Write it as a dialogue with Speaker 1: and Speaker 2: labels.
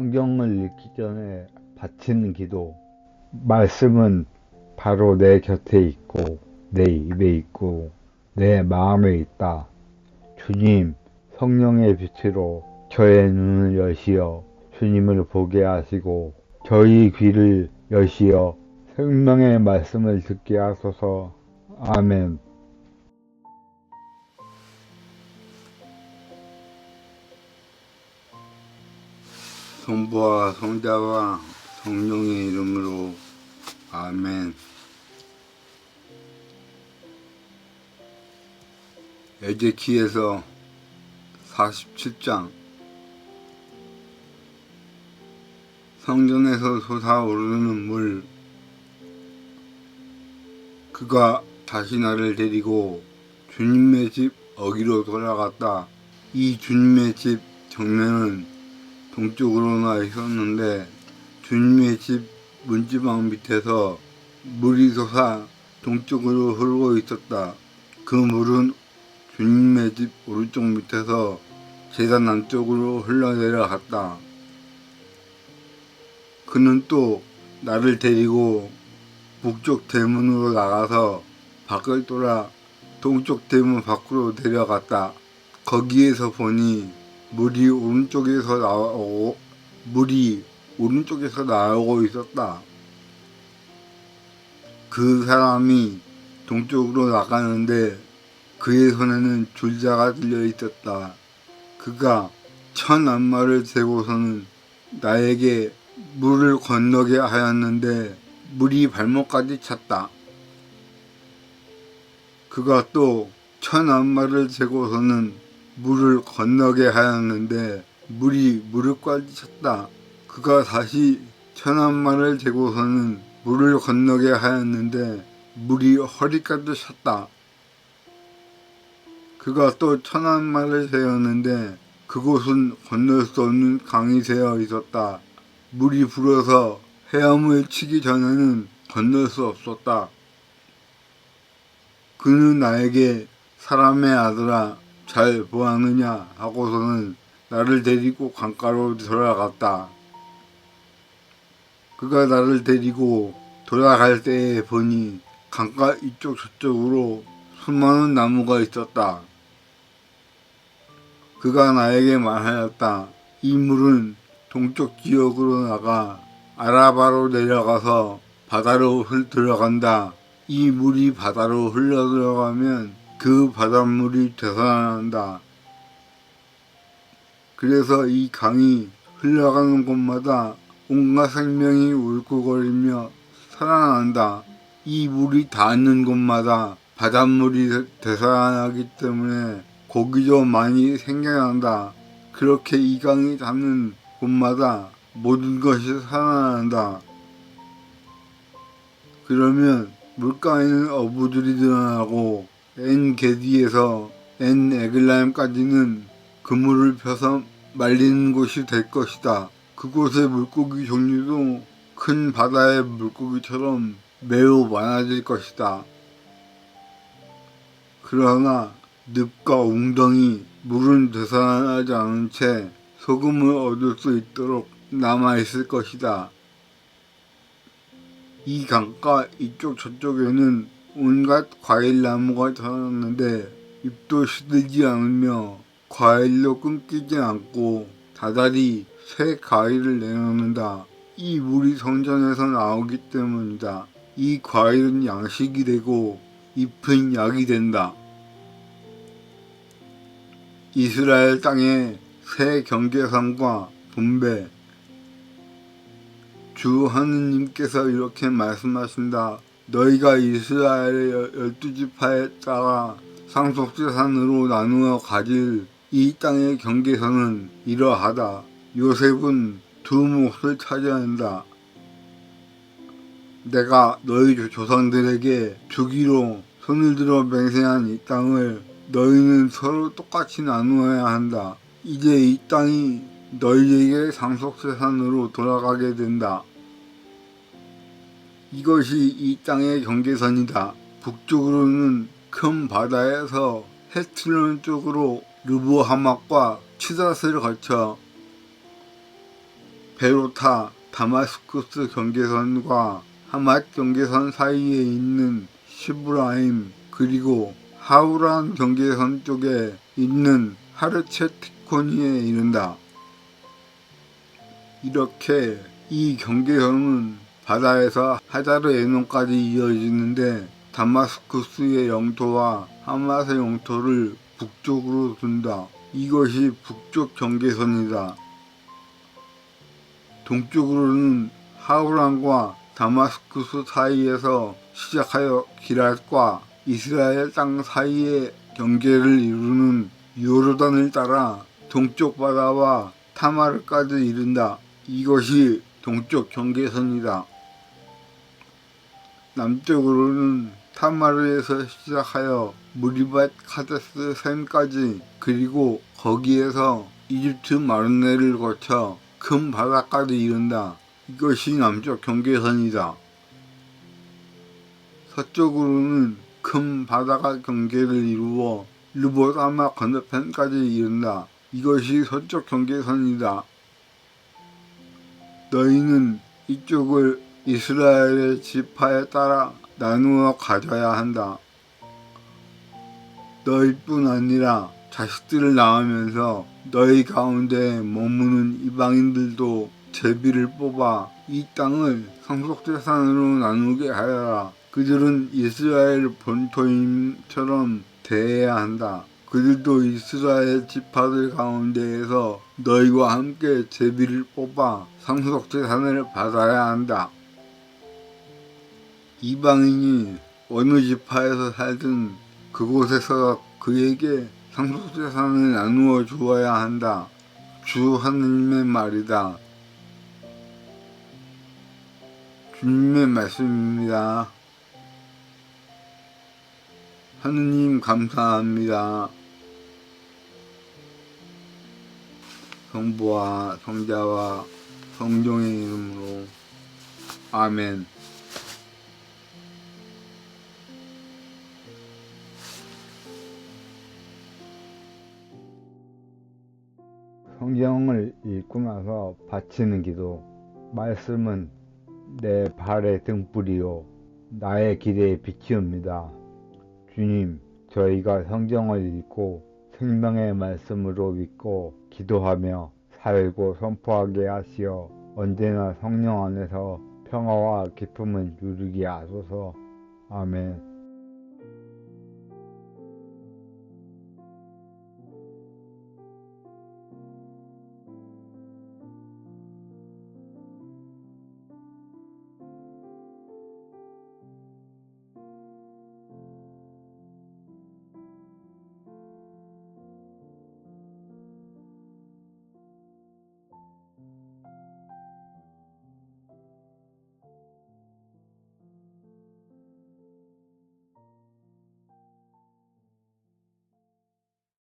Speaker 1: 성경을 읽기 전에 바치는 기도. 말씀은 바로 내 곁에 있고, 내 입에 있고, 내 마음에 있다. 주님, 성령의 빛으로 저의 눈을 여시어 주님을 보게 하시고, 저희 귀를 여시어 생명의 말씀을 듣게 하소서. 아멘.
Speaker 2: 성부와 성자와 성령의 이름으로 아멘. 에제키에서 47장 성전에서 솟아오르는 물 그가 다시 나를 데리고 주님의 집 어기로 돌아갔다. 이 주님의 집 정면은 동쪽으로 나 있었는데 주님의 집 문지방 밑에서 물이 솟아 동쪽으로 흐르고 있었다. 그 물은 주님의 집 오른쪽 밑에서 재단 안쪽으로 흘러내려갔다. 그는 또 나를 데리고 북쪽 대문으로 나가서 밖을 돌아 동쪽 대문 밖으로 내려갔다. 거기에서 보니 물이 오른쪽에서 나오고 물이 오른쪽에서 나오고 있었다. 그 사람이 동쪽으로 나가는데 그의 손에는 줄자가 들려 있었다. 그가 천 안마를 재고서는 나에게 물을 건너게 하였는데 물이 발목까지 찼다. 그가 또 천 안마를 재고서는 물을 건너게 하였는데 물이 무릎까지 찼다. 그가 다시 천안만을 재고서는 물을 건너게 하였는데 물이 허리까지 찼다. 그가 또 천안만을 세웠는데 그곳은 건널 수 없는 강이 되어 있었다. 물이 불어서 헤엄을 치기 전에는 건널 수 없었다. 그는 나에게 사람의 아들아 잘 보았느냐 하고서는 나를 데리고 강가로 돌아갔다. 그가 나를 데리고 돌아갈 때에 보니 강가 이쪽 저쪽으로 수많은 나무가 있었다. 그가 나에게 말하였다. 이 물은 동쪽 지역으로 나가 아라바로 내려가서 바다로 흘 들어간다. 이 물이 바다로 흘러 들어가면 그 바닷물이 되살아난다. 그래서 이 강이 흘러가는 곳마다 온갖 생명이 울컥거리며 살아난다. 이 물이 닿는 곳마다 바닷물이 되살아나기 때문에 고기도 많이 생겨난다. 그렇게 이 강이 닿는 곳마다 모든 것이 살아난다. 그러면 물가에는 어부들이 드러나고 엔 게디에서 엔 에글라임까지는 그물을 펴서 말리는 곳이 될 것이다. 그곳의 물고기 종류도 큰 바다의 물고기처럼 매우 많아질 것이다. 그러나 늪과 웅덩이, 물은 되살아나지 않은 채 소금을 얻을 수 있도록 남아있을 것이다. 이 강가 이쪽 저쪽에는 온갖 과일 나무가 자랐는데 잎도 시들지 않으며 과일도 끊기지 않고 다달이 새 과일을 내놓는다. 이 물이 성전에서 나오기 때문이다. 이 과일은 양식이 되고 잎은 약이 된다. 이스라엘 땅에 새 경계선과 분배 주 하느님께서 이렇게 말씀하신다. 너희가 이스라엘의 열- 열두 지파에 따라 상속재산으로 나누어 가질 이 땅의 경계선은 이러하다. 요셉은 두 몫을 차지한다. 내가 너희 조- 조상들에게 주기로 손을 들어 맹세한 이 땅을 너희는 서로 똑같이 나누어야 한다. 이제 이 땅이 너희에게 상속재산으로 돌아가게 된다. 이것이 이 땅의 경계선이다. 북쪽으로는 큰 바다에서 헤틀론 쪽으로 르보하막과 치다스를 거쳐 배로 타 다마스쿠스 경계선과 하맛 경계선 사이에 있는 시브라임 그리고 하우란 경계선 쪽에 있는 하르체티코니에 이른다. 이렇게 이 경계선은 바다에서 하자르 에논까지 이어지는데 다마스쿠스의 영토와 하맛의 영토를 북쪽으로 둔다. 이것이 북쪽 경계선이다. 동쪽으로는 하우란과 다마스쿠스 사이에서 시작하여 기랏과 이스라엘 땅 사이의 경계를 이루는 요르단을 따라 동쪽 바다와 타마르까지 이른다. 이것이 동쪽 경계선이다. 남쪽으로는 타마르에서 시작하여 무리밭 카데스 샘까지 그리고 거기에서 이집트 마르네를 거쳐 큰 바다까지 이른다. 이것이 남쪽 경계선이다. 서쪽으로는 큰 바다가 경계를 이루어 르보다마 건너편까지 이른다. 이것이 서쪽 경계선이다. 너희는 이쪽을 이스라엘의 지파에 따라 나누어 가져야 한다. 너희뿐 아니라 자식들을 낳으면서 너희 가운데 머무는 이방인들도 제비를 뽑아 이 땅을 상속재산으로 나누게 하여라. 그들은 이스라엘 본토임처럼 대해야 한다. 그들도 이스라엘 지파들 가운데에서 너희와 함께 제비를 뽑아 상속재산을 받아야 한다. 이방인이 어느 지파에서 살든 그곳에서 그에게 상속재산을 나누어 주어야 한다. 주 하느님의 말이다. 주님의 말씀입니다. 하느님 감사합니다. 성부와 성자와 성종의 이름으로 아멘.
Speaker 1: 성경을 읽고 나서 바치는 기도. 말씀은 내 발의 등불이요. 나의 길의 빛이옵니다. 주님, 저희가 성경을 읽고 생명의 말씀으로 믿고 기도하며 살고 선포하게 하시어 언제나 성령 안에서 평화와 기쁨을 누리게 하소서. 아멘.